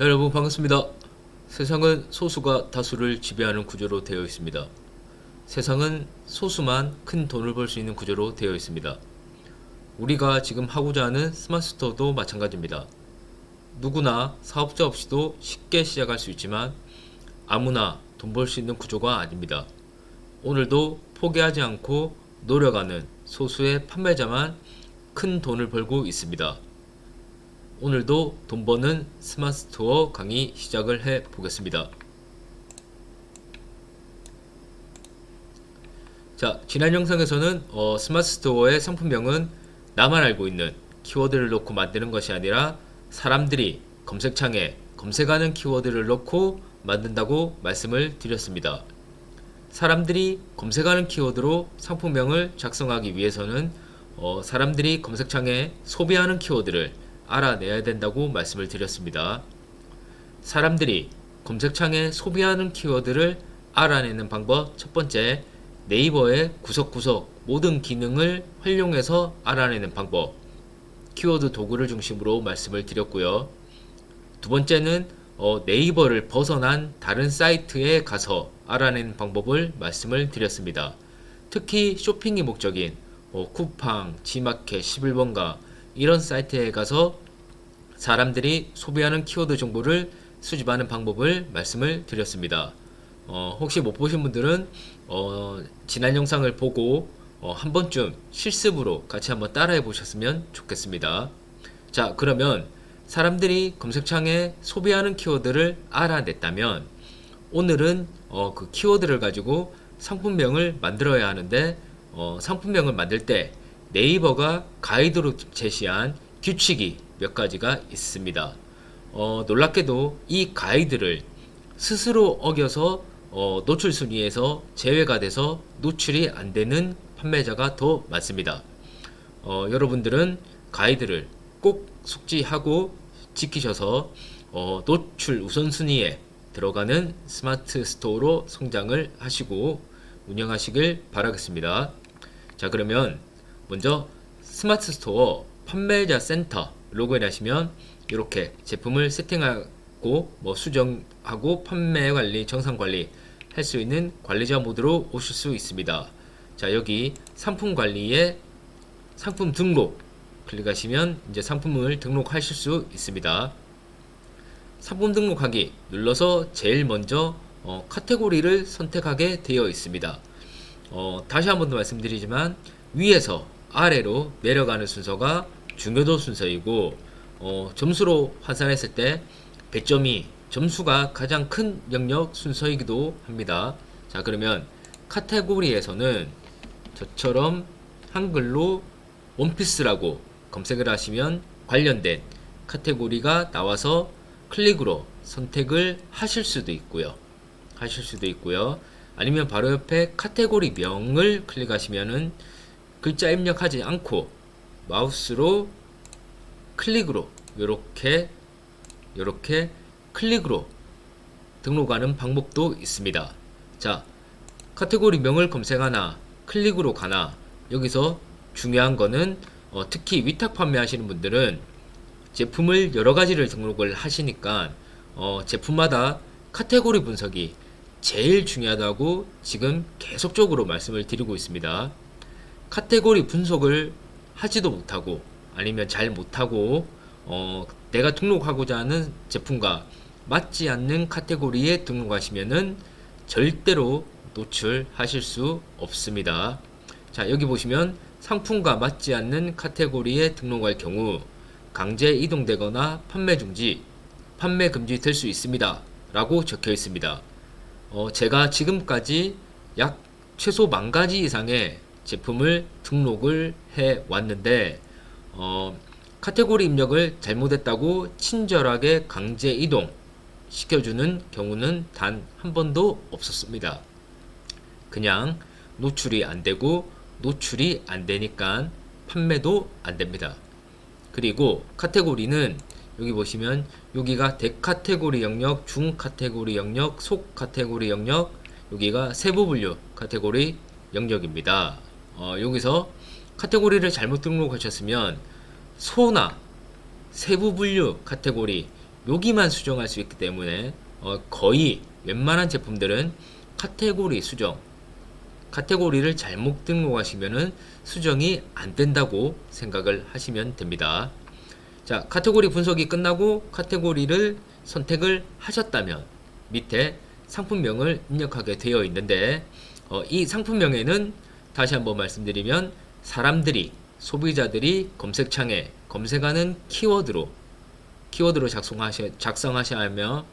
여러분 반갑습니다. 세상은 소수가 다수를 지배하는 구조로 되어 있습니다. 세상은 소수만 큰 돈을 벌 수 있는 구조로 되어 있습니다. 우리가 지금 하고자 하는 스마트 스토어도 마찬가지입니다. 누구나 사업자 없이도 쉽게 시작할 수 있지만 아무나 돈 벌 수 있는 구조가 아닙니다. 오늘도 포기하지 않고 노력하는 소수의 판매자만 큰 돈을 벌고 있습니다. 오늘도 돈 버는 스마트 스토어 강의 시작을 해 보겠습니다. 자, 지난 영상에서는 어, 스마트 스토어의 상품명은 나만 알고 있는 키워드를 넣고 만드는 것이 아니라 사람들이 검색창에 검색하는 키워드를 넣고 만든다고 말씀을 드렸습니다. 사람들이 검색하는 키워드로 상품명을 작성하기 위해서는 어, 사람들이 검색창에 소비하는 키워드를 알아내야 된다고 말씀을 드렸습니다. 사람들이 검색창에 소비하는 키워드를 알아내는 방법 첫 번째 네이버의 구석구석 모든 기능을 활용해서 알아내는 방법 키워드 도구를 중심으로 말씀을 드렸고요. 두 번째는 어, 네이버를 벗어난 다른 사이트에 가서 알아내는 방법을 말씀을 드렸습니다. 특히 쇼핑이 목적인 어, 쿠팡, 지마켓, 11번가 이런 사이트에 가서 사람들이 소비하는 키워드 정보를 수집하는 방법을 말씀을 드렸습니다. 어, 혹시 못 보신 분들은 어, 지난 영상을 보고 어, 한 번쯤 실습으로 같이 한번 따라해 보셨으면 좋겠습니다. 자, 그러면 사람들이 검색창에 소비하는 키워드를 알아냈다면 오늘은 어, 그 키워드를 가지고 상품명을 만들어야 하는데 어, 상품명을 만들 때 네이버가 가이드로 제시한 규칙이 몇 가지가 있습니다. 어, 놀랍게도 이 가이드를 스스로 어겨서 어, 노출 순위에서 제외가 돼서 노출이 안 되는 판매자가 더 많습니다. 어, 여러분들은 가이드를 꼭 숙지하고 지키셔서 어, 노출 우선순위에 들어가는 스마트 스토어로 성장을 하시고 운영하시길 바라겠습니다. 자, 그러면 먼저 스마트 스토어 판매자 센터 로그인 하시면 이렇게 제품을 세팅하고 뭐 수정하고 판매 관리, 정상 관리 할 수 있는 관리자 모드로 오실 수 있습니다. 자, 여기 상품 관리에 상품 등록 클릭하시면 이제 상품을 등록하실 수 있습니다. 상품 등록하기 눌러서 제일 먼저 어, 카테고리를 선택하게 되어 있습니다. 어, 다시 한 번 더 말씀드리지만 위에서 아래로 내려가는 순서가 중요도 순서이고 어, 점수로 환산했을 때 100점이 점수가 가장 큰 영역 순서이기도 합니다. 자 그러면 카테고리에서는 저처럼 한글로 원피스라고 검색을 하시면 관련된 카테고리가 나와서 클릭으로 선택을 하실 수도 있고요. 하실 수도 있고요. 아니면 바로 옆에 카테고리 명을 클릭하시면은 글자 입력하지 않고 마우스로 클릭으로 이렇게 이렇게 클릭으로 등록하는 방법도 있습니다. 자, 카테고리 명을 검색하나 클릭으로 가나 여기서 중요한 거는 어, 특히 위탁 판매하시는 분들은 제품을 여러 가지를 등록을 하시니까 어, 제품마다 카테고리 분석이 제일 중요하다고 지금 계속적으로 말씀을 드리고 있습니다. 카테고리 분석을 하지도 못하고 아니면 잘 못하고 어, 내가 등록하고자 하는 제품과 맞지 않는 카테고리에 등록하시면은 절대로 노출하실 수 없습니다. 자, 여기 보시면 상품과 맞지 않는 카테고리에 등록할 경우 강제 이동되거나 판매 중지, 판매 금지 될 수 있습니다. 라고 적혀 있습니다. 어, 제가 지금까지 약 최소 만 가지 이상의 제품을 등록을 해 왔는데, 어, 카테고리 입력을 잘못했다고 친절하게 강제 이동 시켜주는 경우는 단 한 번도 없었습니다. 그냥 노출이 안 되고 노출이 안 되니까 판매도 안 됩니다. 그리고 카테고리는 여기 보시면 여기가 대카테고리 영역, 중카테고리 영역, 속카테고리 영역, 여기가 세부 분류 카테고리 영역입니다. 어, 여기서 카테고리를 잘못 등록하셨으면 소나 세부 분류 카테고리 여기만 수정할 수 있기 때문에 어, 거의 웬만한 제품들은 카테고리 수정 카테고리를 잘못 등록하시면은 수정이 안 된다고 생각을 하시면 됩니다. 자, 카테고리 분석이 끝나고 카테고리를 선택을 하셨다면 밑에 상품명을 입력하게 되어 있는데 어, 이 상품명에는 다시 한번 말씀드리면 사람들이 소비자들이 검색창에 검색하는 키워드로 키워드로 작성하셔, 작성하셔야 하며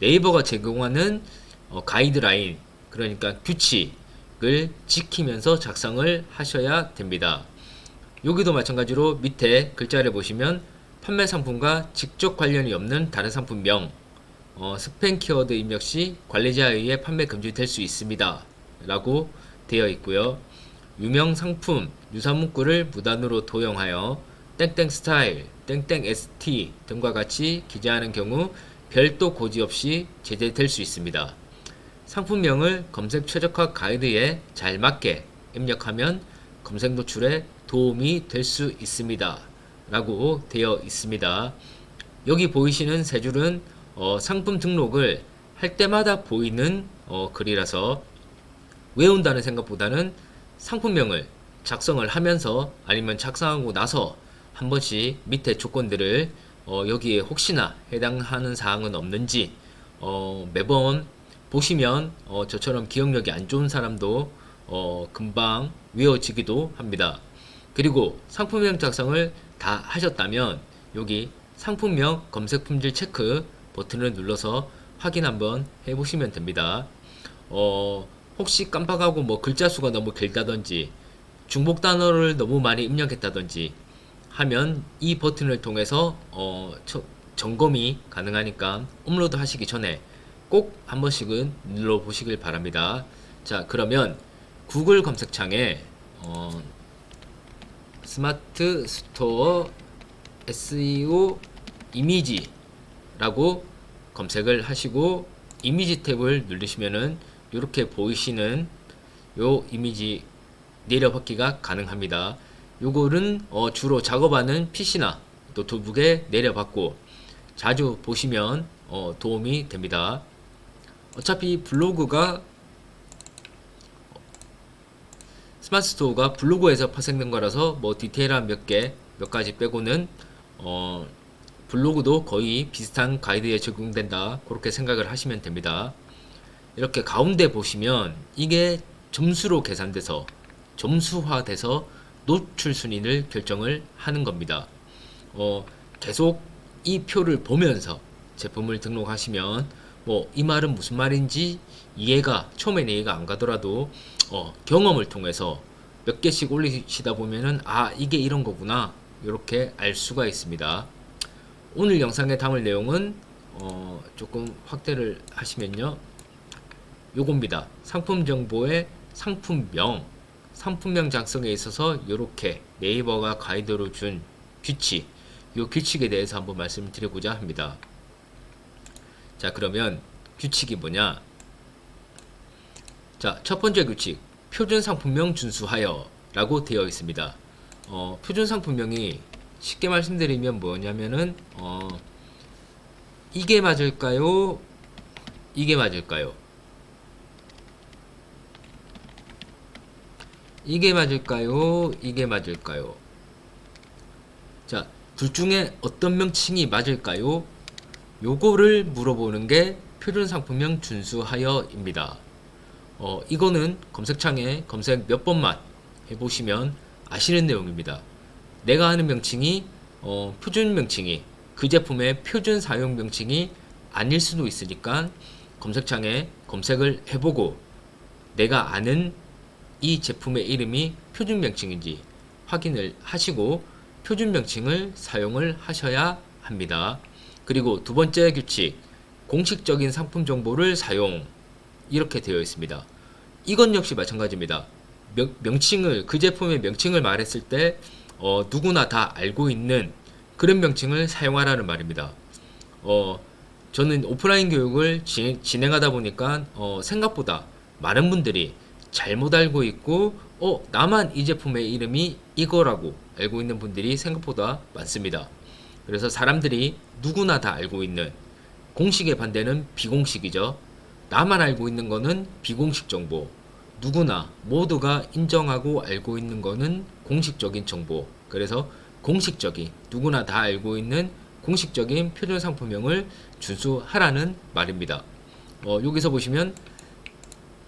네이버가 제공하는 어, 가이드라인 그러니까 규칙을 지키면서 작성을 하셔야 됩니다. 여기도 마찬가지로 밑에 글자를 보시면 판매 상품과 직접 관련이 없는 다른 상품명 어, 스팸 키워드 입력 시 관리자에 의해 판매 금지될 수 있습니다. 라고 되어 있고요. 유명 상품 유사 문구를 무단으로 도용하여 땡땡 스타일, 땡땡 ST 등과 같이 기재하는 경우 별도 고지 없이 제재될 수 있습니다. 상품명을 검색 최적화 가이드에 잘 맞게 입력하면 검색 노출에 도움이 될 수 있습니다. 라고 되어 있습니다. 여기 보이시는 세 줄은 어, 상품 등록을 할 때마다 보이는 어, 글이라서 외운다는 생각보다는 상품명을 작성을 하면서 아니면 작성하고 나서 한 번씩 밑에 조건들을 어, 여기에 혹시나 해당하는 사항은 없는지 어, 매번 보시면 어, 저처럼 기억력이 안 좋은 사람도 어, 금방 외워지기도 합니다. 그리고 상품명 작성을 다 하셨다면 여기 상품명 검색 품질 체크 버튼을 눌러서 확인 한번 해보시면 됩니다. 어, 혹시 깜빡하고 뭐 글자 수가 너무 길다든지 중복 단어를 너무 많이 입력했다든지 하면 이 버튼을 통해서 어, 처- 점검이 가능하니까 업로드 하시기 전에 꼭 한 번씩은 눌러 보시길 바랍니다. 자, 그러면 구글 검색창에 어, 스마트 스토어 SEO 이미지라고 검색을 하시고 이미지 탭을 누르시면은 이렇게 보이시는 요 이미지 내려받기가 가능합니다. 요거는 어, 주로 작업하는 PC나 노트북에 내려받고 자주 보시면 어, 도움이 됩니다. 어차피 블로그가 스마트 스토어가 블로그에서 파생된 거라서 뭐 디테일한 몇 개, 몇 가지 빼고는 어, 블로그도 거의 비슷한 가이드에 적용된다. 그렇게 생각을 하시면 됩니다. 이렇게 가운데 보시면 이게 점수로 계산돼서 점수화돼서 노출 순위를 결정을 하는 겁니다. 어, 계속 이 표를 보면서 제품을 등록하시면 뭐 이 말은 무슨 말인지 이해가 처음에는 이해가 안 가더라도 어, 경험을 통해서 몇 개씩 올리시다 보면은 아 이게 이런 거구나 이렇게 알 수가 있습니다. 오늘 영상에 담을 내용은 어, 조금 확대를 하시면요. 요겁니다. 상품 정보의 상품명, 상품명 작성에 있어서 이렇게 네이버가 가이드로 준 규칙, 요 규칙에 대해서 한번 말씀을 드리고자 합니다. 자, 그러면 규칙이 뭐냐? 자, 첫 번째 규칙, 표준 상품명 준수하여 라고 되어 있습니다. 어, 표준 상품명이 쉽게 말씀드리면 뭐냐면은, 어, 이게 맞을까요? 이게 맞을까요? 이게 맞을까요? 이게 맞을까요? 자, 둘 중에 어떤 명칭이 맞을까요? 요거를 물어보는 게 표준 상품명 준수하여입니다. 어, 이거는 검색창에 검색 몇 번만 해보시면 아시는 내용입니다. 내가 하는 명칭이 어, 표준 명칭이 그 제품의 표준 사용 명칭이 아닐 수도 있으니까 검색창에 검색을 해보고 내가 아는 이 제품의 이름이 표준 명칭인지 확인을 하시고 표준 명칭을 사용을 하셔야 합니다. 그리고 두 번째 규칙, 공식적인 상품 정보를 사용 이렇게 되어 있습니다. 이건 역시 마찬가지입니다. 명, 명칭을 그 제품의 명칭을 말했을 때 어, 누구나 다 알고 있는 그런 명칭을 사용하라는 말입니다. 어, 저는 오프라인 교육을 지, 진행 하다 보니까 어, 생각보다 많은 분들이 잘못 알고 있고 어 나만 이 제품의 이름이 이거라고 알고 있는 분들이 생각보다 많습니다. 그래서 사람들이 누구나 다 알고 있는 공식의 반대는 비공식이죠. 나만 알고 있는 거는 비공식 정보. 누구나 모두가 인정하고 알고 있는 거는 공식적인 정보. 그래서 공식적인 누구나 다 알고 있는 공식적인 표준 상품명을 준수하라는 말입니다. 어, 여기서 보시면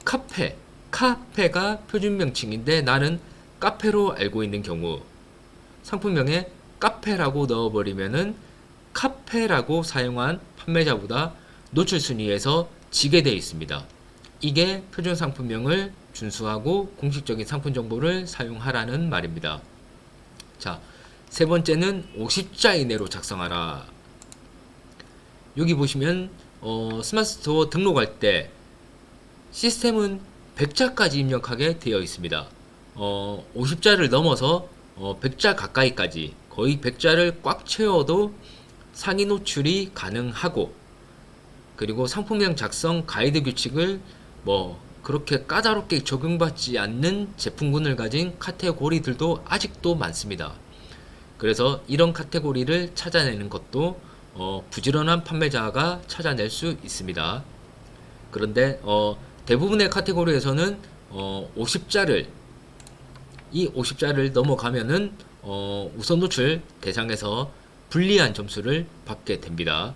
카페, 카페가 표준 명칭인데 나는 카페로 알고 있는 경우 상품명에 카페라고 넣어버리면은 카페라고 사용한 판매자보다 노출 순위에서 지게 되어 있습니다. 이게 표준 상품명을 준수하고 공식적인 상품 정보를 사용하라는 말입니다. 자, 세 번째는 50자 이내로 작성하라. 여기 보시면 어, 스마트 스토어 등록할 때 시스템은 100자까지 입력하게 되어 있습니다. 어, 50자를 넘어서 어, 100자 가까이까지 거의 100자를 꽉 채워도 상위 노출이 가능하고 그리고 상품명 작성 가이드 규칙을 뭐 그렇게 까다롭게 적용받지 않는 제품군을 가진 카테고리들도 아직도 많습니다. 그래서 이런 카테고리를 찾아내는 것도 어, 부지런한 판매자가 찾아낼 수 있습니다. 그런데 어, 대부분의 카테고리에서는 어, 50자를 이 50자를 넘어가면은 어, 우선 노출 대상에서 불리한 점수를 받게 됩니다.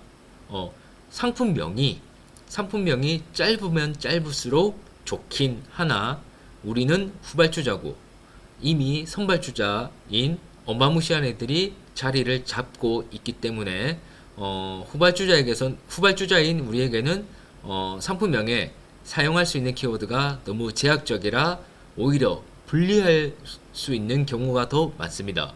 어, 상품명이 상품명이 짧으면 짧을수록 좋긴 하나 우리는 후발주자고 이미 선발주자인 어마무시한 애들이 자리를 잡고 있기 때문에 어, 후발주자에게선 후발주자인 우리에게는 어, 상품명에 사용할 수 있는 키워드가 너무 제약적이라 오히려 불리할 수 있는 경우가 더 많습니다.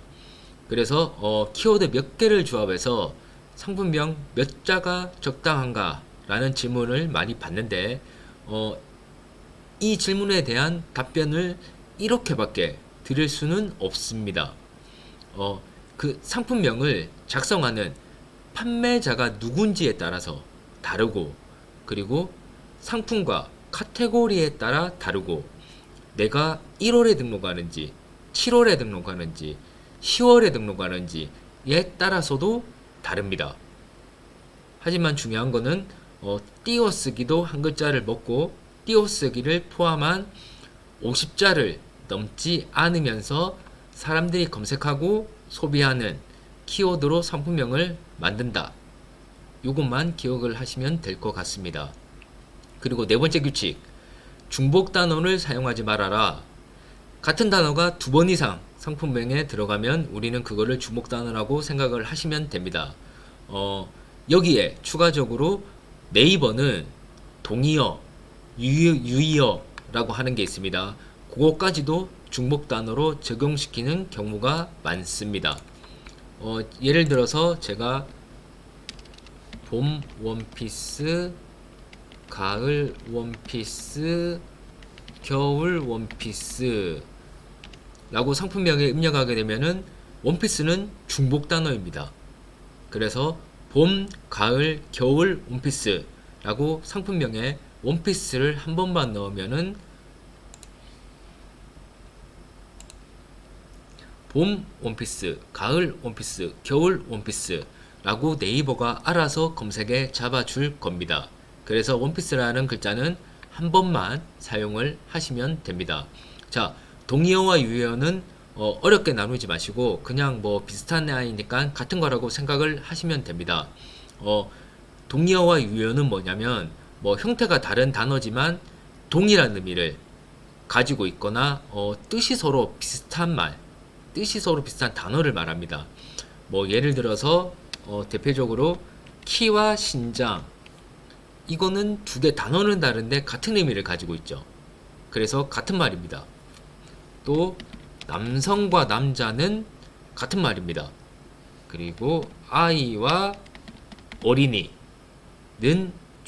그래서 어, 키워드 몇 개를 조합해서 상품명 몇 자가 적당한가 라는 질문을 많이 받는데 어, 이 질문에 대한 답변을 이렇게밖에 드릴 수는 없습니다. 어, 그 상품명을 작성하는 판매자가 누군지에 따라서 다르고 그리고 상품과 카테고리에 따라 다르고 내가 1월에 등록하는지 7월에 등록하는지 10월에 등록하는지에 따라서도 다릅니다. 하지만 중요한 거는 어, 띄어쓰기도 한 글자를 먹고 띄어쓰기를 포함한 50자를 넘지 않으면서 사람들이 검색하고 소비하는 키워드로 상품명을 만든다. 이것만 기억을 하시면 될 것 같습니다. 그리고 네 번째 규칙. 중복 단어를 사용하지 말아라. 같은 단어가 두 번 이상 상품명에 들어가면 우리는 그거를 중복 단어라고 생각을 하시면 됩니다. 어, 여기에 추가적으로 네이버는 동의어, 유의, 유의어 라고 하는 게 있습니다. 그거까지도 중복 단어로 적용시키는 경우가 많습니다. 어, 예를 들어서 제가 봄 원피스, 가을 원피스, 겨울 원피스 라고 상품명에 입력하게 되면은 원피스는 중복 단어입니다. 그래서 봄, 가을, 겨울 원피스 라고 상품명에 원피스를 한 번만 넣으면은 봄 원피스, 가을 원피스, 겨울 원피스 라고 네이버가 알아서 검색에 잡아줄 겁니다. 그래서 원피스라는 글자는 한 번만 사용을 하시면 됩니다. 자, 동의어와 유의어는 어, 어렵게 나누지 마시고 그냥 뭐 비슷한 아이니까 같은 거라고 생각을 하시면 됩니다. 어, 동의어와 유의어는 뭐냐면 뭐 형태가 다른 단어지만 동일한 의미를 가지고 있거나 어, 뜻이 서로 비슷한 말, 뜻이 서로 비슷한 단어를 말합니다. 뭐 예를 들어서 어, 대표적으로 키와 신장 이거는 두 개 단어는 다른데 같은 의미를 가지고 있죠. 그래서 같은 말입니다. 또 남성과 남자는 같은 말입니다. 그리고 아이와 어린이는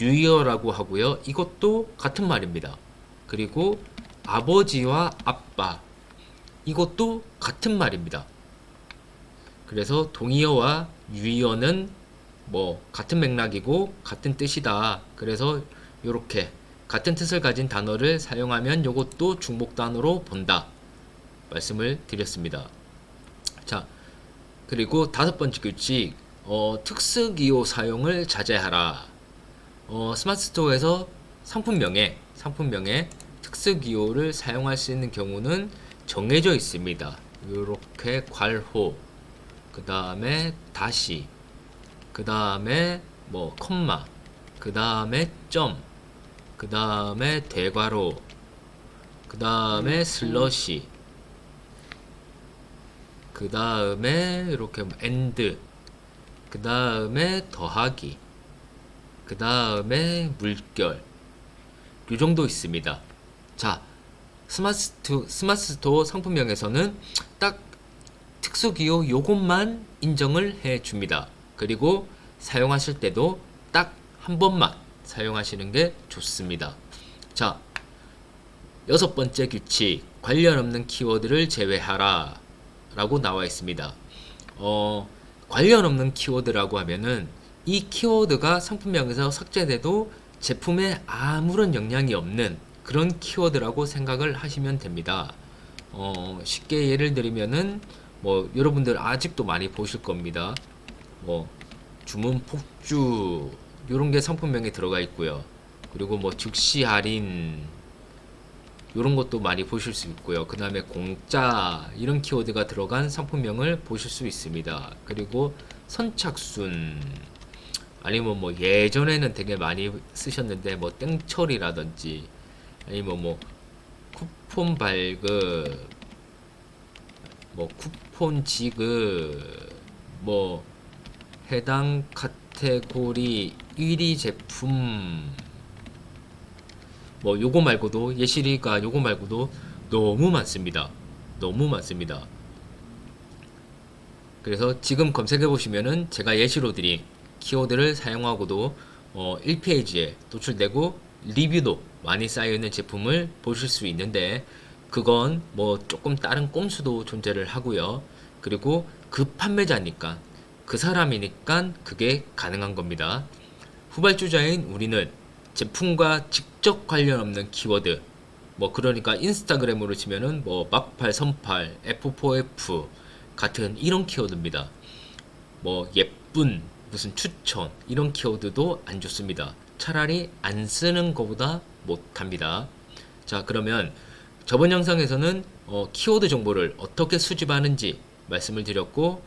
유이어라고 하고요. 이것도 같은 말입니다. 그리고 아버지와 아빠 이것도 같은 말입니다. 그래서 동의어와 유의어는 뭐 같은 맥락이고 같은 뜻이다. 그래서 이렇게 같은 뜻을 가진 단어를 사용하면 이것도 중복 단어로 본다. 말씀을 드렸습니다. 자, 그리고 다섯 번째 규칙 어, 특수기호 사용을 자제하라. 어, 스마트 스토어에서 상품명에 상품명에 특수기호를 사용할 수 있는 경우는 정해져 있습니다. 이렇게 괄호, 그 다음에 다시, 그 다음에 뭐 컴마, 그 다음에 점, 그 다음에 대괄호, 그 다음에 슬러시, 그 다음에 이렇게 뭐 엔드, 그 다음에 더하기, 그 다음에 물결, 요 정도 있습니다. 자, 스마트 스마트 스토어 상품명에서는 딱 특수 기호 요것만 인정을 해 줍니다. 그리고 사용하실 때도 딱 한 번만 사용하시는 게 좋습니다. 자, 여섯 번째 규칙 관련 없는 키워드를 제외하라 라고 나와 있습니다. 어, 관련 없는 키워드라고 하면은 이 키워드가 상품명에서 삭제돼도 제품에 아무런 영향이 없는 그런 키워드라고 생각을 하시면 됩니다. 어, 쉽게 예를 들면은 뭐 여러분들 아직도 많이 보실 겁니다. 뭐 주문 폭주 이런 게 상품명에 들어가 있고요. 그리고 뭐 즉시 할인 이런 것도 많이 보실 수 있고요. 그 다음에 공짜 이런 키워드가 들어간 상품명을 보실 수 있습니다. 그리고 선착순 아니면 뭐 예전에는 되게 많이 쓰셨는데 뭐 땡처리라든지 아니면 뭐 쿠폰 발급 뭐 쿠폰 지급 뭐 해당 카테고리 1위 제품 뭐 요거 말고도 예시리가 요거 말고도 너무 많습니다. 너무 많습니다. 그래서 지금 검색해 보시면은 제가 예시로 드린 키워드를 사용하고도 어 1페이지에 노출되고 리뷰도 많이 쌓여 있는 제품을 보실 수 있는데 그건 뭐 조금 다른 꼼수도 존재를 하고요. 그리고 그 판매자니까 그 사람이니까 그게 가능한 겁니다. 후발주자인 우리는 제품과 직접 관련 없는 키워드 뭐 그러니까 인스타그램으로 치면은 뭐 막팔 선팔 F4F 같은 이런 키워드입니다. 뭐 예쁜 무슨 추천 이런 키워드도 안 좋습니다. 차라리 안 쓰는 것보다 못합니다. 자 그러면 저번 영상에서는 어, 키워드 정보를 어떻게 수집하는지 말씀을 드렸고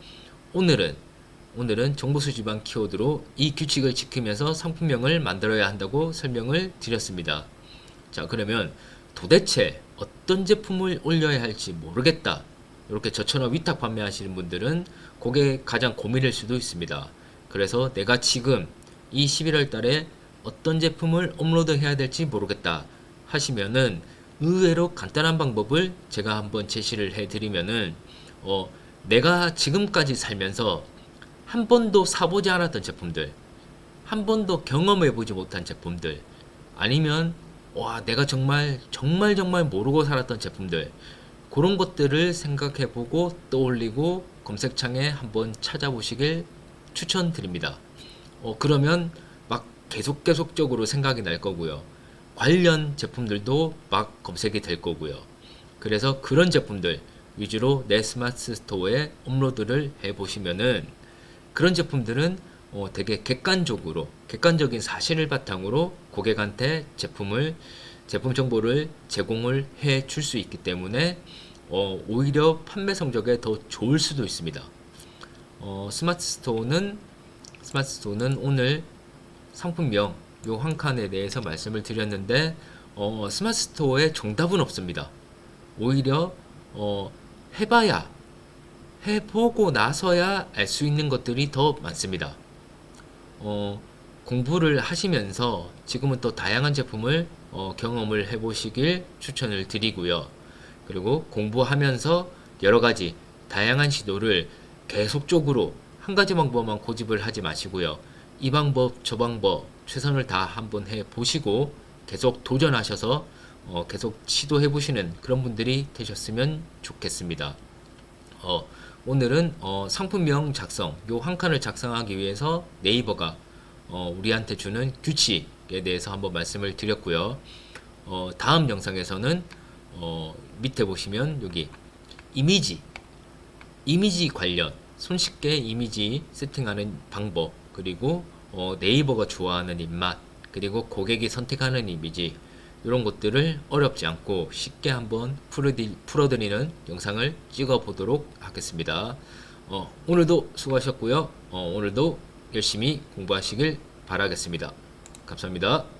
오늘은 오늘은 정보 수집한 키워드로 이 규칙을 지키면서 상품명을 만들어야 한다고 설명을 드렸습니다. 자 그러면 도대체 어떤 제품을 올려야 할지 모르겠다. 이렇게 저처럼 위탁 판매하시는 분들은 그게 가장 고민일 수도 있습니다. 그래서 내가 지금 이 11월 달에 어떤 제품을 업로드 해야 될지 모르겠다 하시면은 의외로 간단한 방법을 제가 한번 제시를 해드리면은 어, 내가 지금까지 살면서 한 번도 사보지 않았던 제품들, 한 번도 경험해보지 못한 제품들, 아니면 와 내가 정말 정말 정말 모르고 살았던 제품들 그런 것들을 생각해보고 떠올리고 검색창에 한번 찾아보시길 추천드립니다. 어, 그러면 막 계속 계속적으로 생각이 날 거고요. 관련 제품들도 막 검색이 될 거고요. 그래서 그런 제품들 위주로 내 스마트 스토어에 업로드를 해 보시면은 그런 제품들은 어, 되게 객관적으로 객관적인 사실을 바탕으로 고객한테 제품을 제품 정보를 제공을 해 줄 수 있기 때문에 어, 오히려 판매 성적에 더 좋을 수도 있습니다. 어, 스마트 스토어는 스마트 스토어는 오늘 상품명 요 한 칸에 대해서 말씀을 드렸는데 어, 스마트 스토어에 정답은 없습니다. 오히려 어, 해봐야 해보고 나서야 알 수 있는 것들이 더 많습니다. 어, 공부를 하시면서 지금은 또 다양한 제품을 어, 경험을 해보시길 추천을 드리고요. 그리고 공부하면서 여러 가지 다양한 시도를 계속적으로 한 가지 방법만 고집을 하지 마시고요. 이 방법, 저 방법 최선을 다 한번 해 보시고 계속 도전하셔서 어, 계속 시도해 보시는 그런 분들이 되셨으면 좋겠습니다. 어, 오늘은 어, 상품명 작성 요 한 칸을 작성하기 위해서 네이버가 어, 우리한테 주는 규칙에 대해서 한번 말씀을 드렸고요. 어, 다음 영상에서는 어, 밑에 보시면 여기 이미지 이미지 관련 손쉽게 이미지 세팅하는 방법 그리고 어, 네이버가 좋아하는 입맛 그리고 고객이 선택하는 이미지 이런 것들을 어렵지 않고 쉽게 한번 풀어드- 풀어드리 는 영상을 찍어 보도록 하겠습니다. 어, 오늘도 수고하셨고요. 어, 오늘도 열심히 공부하시길 바라겠습니다. 감사합니다.